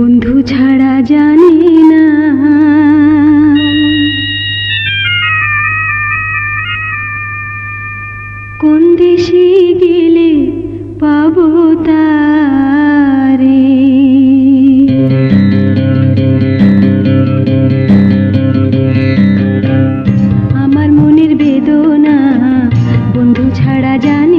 বন্ধু ছাড়া জানে না। কোন দেশে গেলে পাবো তারে? আমার মনের বেদনা বন্ধু ছাড়া জানে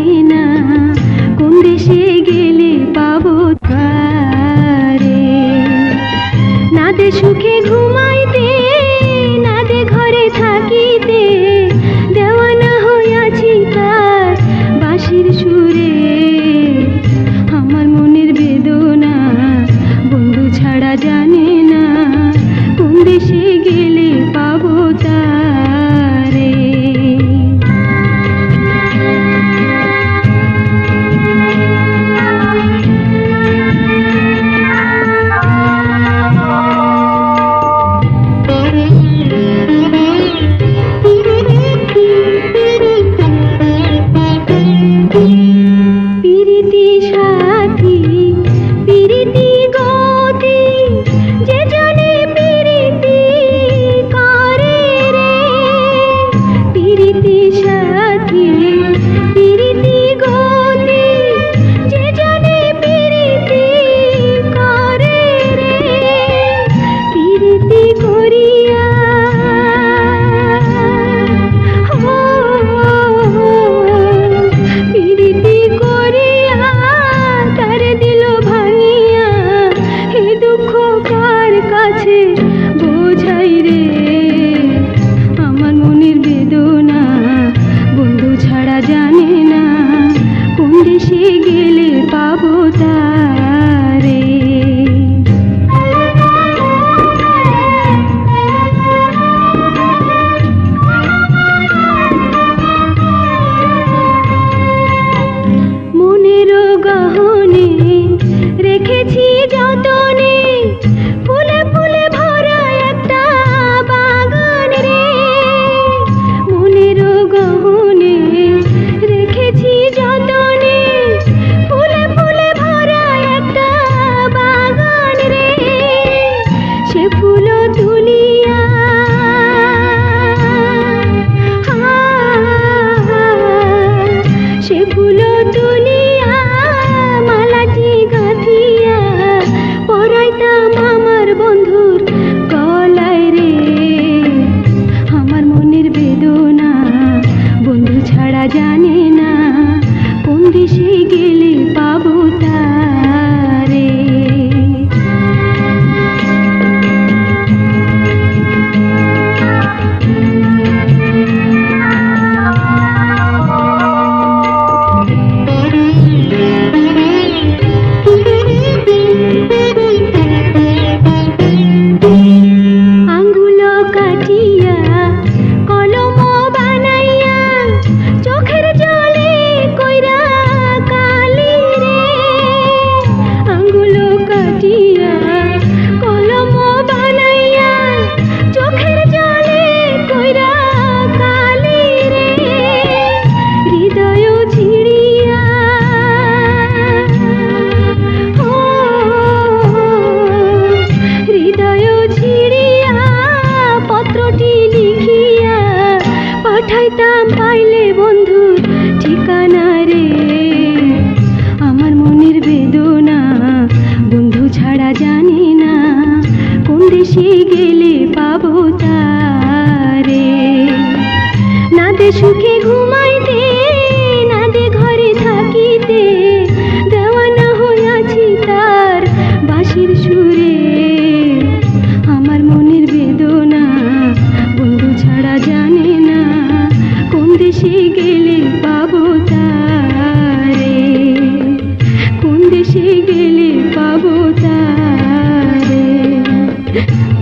দেখেছি জানে সুখে ঘুমাইতে না দে। ঘরে থাকিতে দেওয়ানা হইয়াছি তার বাঁশির সুরে। আমার মনের বেদনা বন্ধু ছাড়া জানে না, কোন দেশে গেলে পাবো তারে? কোন দেশে গেলে পাবো তারে?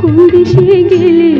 কোন দেশে গেলে